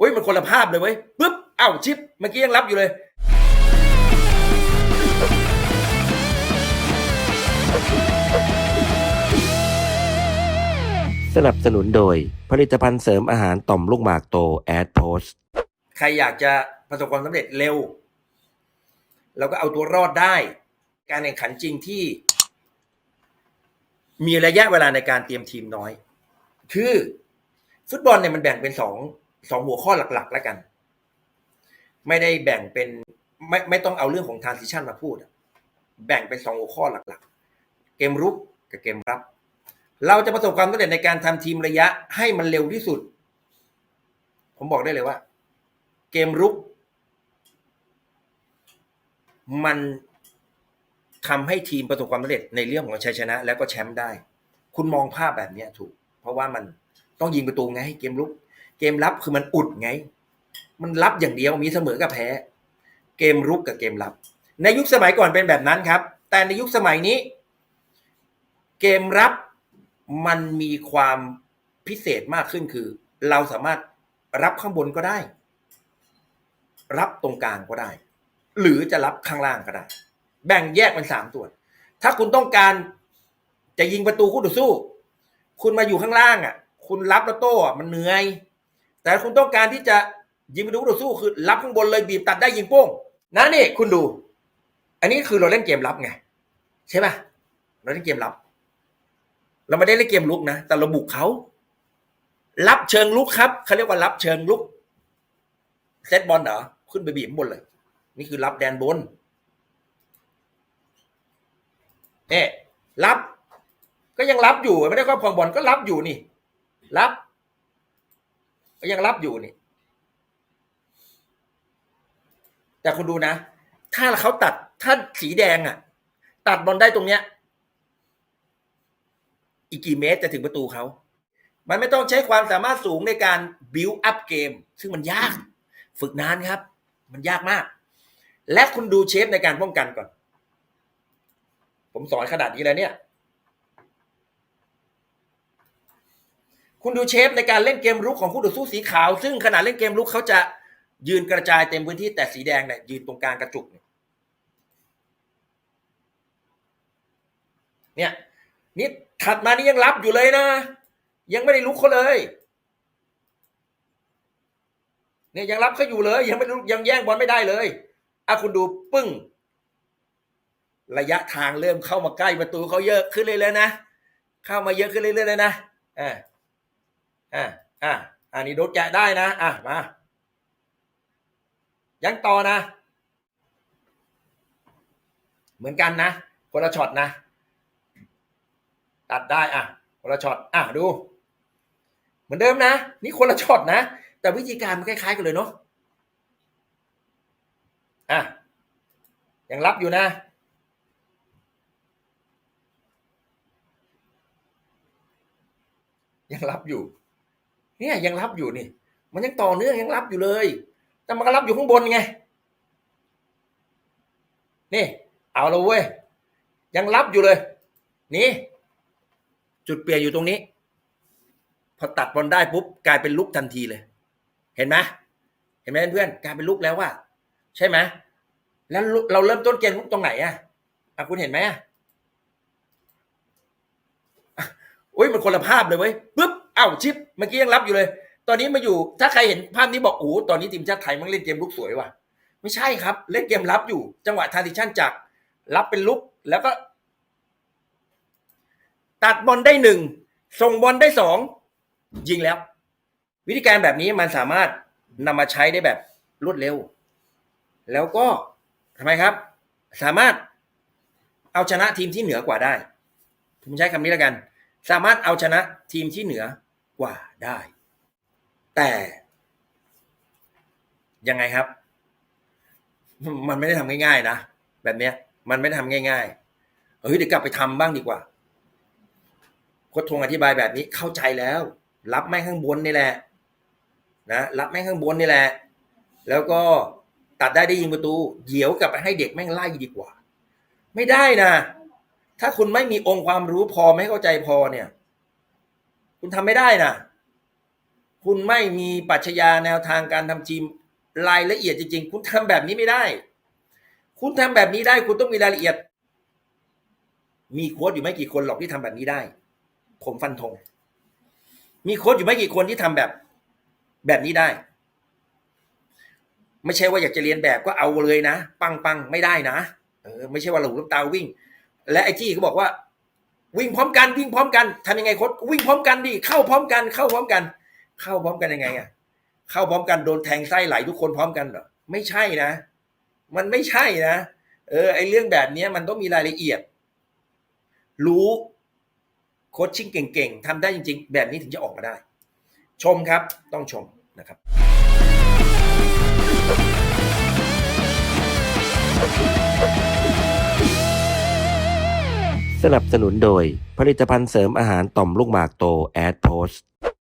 อุ้ยมันคนละภาพเลยเว้ยปุ๊บเอ้าชิปเมื่อกี้ยังรับอยู่เลย สนับสนุนโดย ผลิตภัณฑ์เสริมอาหารต่อมลูกหมากโตแอดโพสใครอยากจะประสบความสำเร็จเร็ว แล้วก็เอาตัวรอดได้ การแข่งขันจริงที่ มีระยะเวลาในการเตรียมทีมน้อย คือ ฟุตบอลเนี่ยมันแบ่งเป็นสอง สองหัวข้อหลักๆ แล้วกัน ไม่ได้แบ่งเป็นไม่ไม่ต้องเอาเรื่องของทานซิชันมาพูด แบ่งเป็นสองหัวข้อหลักๆ เกมรุกกับเกมรับ เราจะประสบความสำเร็จในการทำทีมระยะให้มันเร็วที่สุด ผมบอกได้เลยว่า เกมรุก มันทำให้ทีมประสบความสำเร็จในเรื่องของชัยชนะ แล้วก็แชมป์ได้ คุณมองภาพแบบนี้ถูก เพราะว่ามันต้องยิงประตูไงเกมรุก เกมรับคือมันอุดไง มันรับอย่างเดียวมีเสมอกับแพ้ เกมรุกกับเกมรับ ในยุคสมัยก่อนเป็นแบบนั้นครับ แต่ในยุคสมัยนี้ เกมรับมันมีความพิเศษมากขึ้นคือ เราสามารถรับข้างบนก็ได้ รับตรงกลางก็ได้ หรือจะรับข้างล่างก็ได้ แบ่งแยกเป็นสามส่วน ถ้าคุณต้องการจะยิงประตูคู่ต่อสู้ คุณมาอยู่ข้างล่างอะ คุณรับแล้วโต้มันเหนื่อย แต่คุณต้องการที่จะยิงประตูคู่ต่อสู้คือรับข้างบนเลยบีบตัดได้ยิงโป้งนะนี่คุณดู อันนี้คือเราเล่นเกมรับไงใช่ป่ะเราเล่นเกมรับ เราไม่ได้เล่นเกมลุกนะแต่เราบุกเขารับเชิงลุกครับเขาเรียกว่ารับเชิงลุกเซตบอลเหรอขึ้นไปบีบข้างบนเลย นี่คือรับแดนบนเนี่ยรับ ก็ยังรับอยู่ไม่ได้ครอบครองบอลก็รับอยู่นี่ รับ ก็ยังรับอยู่นี่ แต่คุณดูนะ ถ้าเขาตัดถ้าสีแดงอะ ตัดบอลได้ตรงเนี้ย อีกกี่เมตรจะถึงประตูเขามันไม่ต้องใช้ความสามารถสูงในการ build up เกม ซึ่งมันยาก ฝึกนานครับ มันยากมาก และคุณดูเชฟในการป้องกันก่อน ผมสอนขนาดนี้แล้วเนี่ย คุณดูเชฟในการเล่นเกมรุกของคู่ต่อสู้สีขาว ซึ่งขณะเล่นเกมรุกเขาจะยืนกระจายเต็มพื้นที่แต่สีแดงเนี่ยยืนตรงกลางกระจุกเนี่ยเนี่ยนี่ถัดมานี่ยังรับอยู่เลยนะ ยังไม่ได้ลุกเขาเลยเนี่ยยังรับเขาอยู่เลย ยังไม่ลุกยังแย่งบอลไม่ได้เลยอะคุณดูปึ้ง ระยะทางเริ่มเข้ามาใกล้ประตูเขาเยอะขึ้นเลยเลยๆนะ เข้ามาเยอะขึ้นเรื่อยๆเลยนะอ่า อ่าอ่าอันนี้โดดแกะได้นะอะมายังต่อนะ เหมือนกันนะคนละช็อตนะตัดได้อะคนละช็อตอะดู เหมือนเดิมนะ นี่คนละช็อตนะ แต่วิธีการมันคล้ายๆกันเลยเนาะอะยังรับอยู่นะยังรับอยู่ เนี่ยยังรับอยู่นี่ มันยังต่อเนื่องยังรับอยู่เลย แต่มันก็รับอยู่ข้างบนไง นี่ เอาละเว้ย ยังรับอยู่เลย นี่ จุดเปลี่ยนอยู่ตรงนี้ พอตัดบอลได้ปุ๊บกลายเป็นลุกทันทีเลย เห็นไหมเห็นไหมเพื่อนกลายเป็นลุกแล้วว่า ใช่ไหมแล้วเราเริ่มต้นเกมลุกตรงไหนอะอะคุณเห็นไหมอะอุ้ยมันคนละภาพเลยเว้ยปุ๊บ อ้าวชิปเมื่อกี้ยังรับอยู่เลย ตอนนี้มาอยู่ ถ้าใครเห็นภาพนี้บอกโอ้ตอนนี้ทีมชาติไทยมันเล่นเกมลุกสวยว่ะ ไม่ใช่ครับ เล่นเกมรับอยู่ จังหวะทาร์ติชันจากรับเป็นลุกแล้วก็ ตัดบอลได้หนึ่งส่งบอลได้สองยิงแล้ว วิธีการแบบนี้มันสามารถนำมาใช้ได้แบบรวดเร็ว แล้วก็ทำไมครับ สามารถเอาชนะทีมที่เหนือกว่าได้ ผมใช้คำนี้แล้วกัน สามารถเอาชนะทีมที่เหนือ กว่าได้ แต่ยังไงครับ มันไม่ได้ทำง่ายๆนะแบบเนี้ย มันไม่ได้ทำง่ายๆเฮ้ยเดี๋ยวกลับไปทำบ้างดีกว่าโคชทงอธิบายแบบนี้เข้าใจแล้ว รับแม่งข้างบนนี่แหละนะรับแม่งข้างบนนี่แหละ แล้วก็ตัดได้ได้ยิงประตู เดี๋ยวกลับไปให้เด็กแม่งไล่ดีกว่า ไม่ได้นะ ถ้าคุณไม่มีองค์ความรู้พอไม่เข้าใจพอเนี่ย คุณทำไม่ได้นะคุณไม่มีปรัชญาแนวทางการทำทีมรายละเอียดจริงๆ คุณทำแบบนี้ไม่ได้ คุณทำแบบนี้ได้ คุณต้องมีรายละเอียด มีโค้ชอยู่ไม่กี่คนหรอกที่ทำแบบนี้ได้ ผมฟันธง มีโค้ชอยู่ไม่กี่คนที่ทำแบบ แบบนี้ได้ ไม่ใช่ว่าอยากจะเรียนแบบก็เอาเลยนะ ปังปังไม่ได้นะเออไม่ใช่ว่าเราหูลูกตาวิ่ง และไอ้จี้เขาบอกว่า วิ่งพร้อมกันวิ่งพร้อมกันทำยังไงโค้ชวิ่งพร้อมกันดิเข้าพร้อมกันเข้าพร้อมกัน เข้าพร้อมกันยังไงอะเข้าพร้อมกันโดนแทงไส้ไหลทุกคนพร้อมกันเหรอไม่ใช่นะ มันไม่ใช่นะเออไอเรื่องแบบเนี้ยมันต้องมีรายละเอียด รู้โคชชิ่งเก่งๆทำได้จริง ๆ แบบนี้ถึงจะออกมาได้ ชมครับต้องชมนะครับ สนับสนุนโดย ผลิตภัณฑ์เสริมอาหารต่อมลูกหมากโตแอดโพส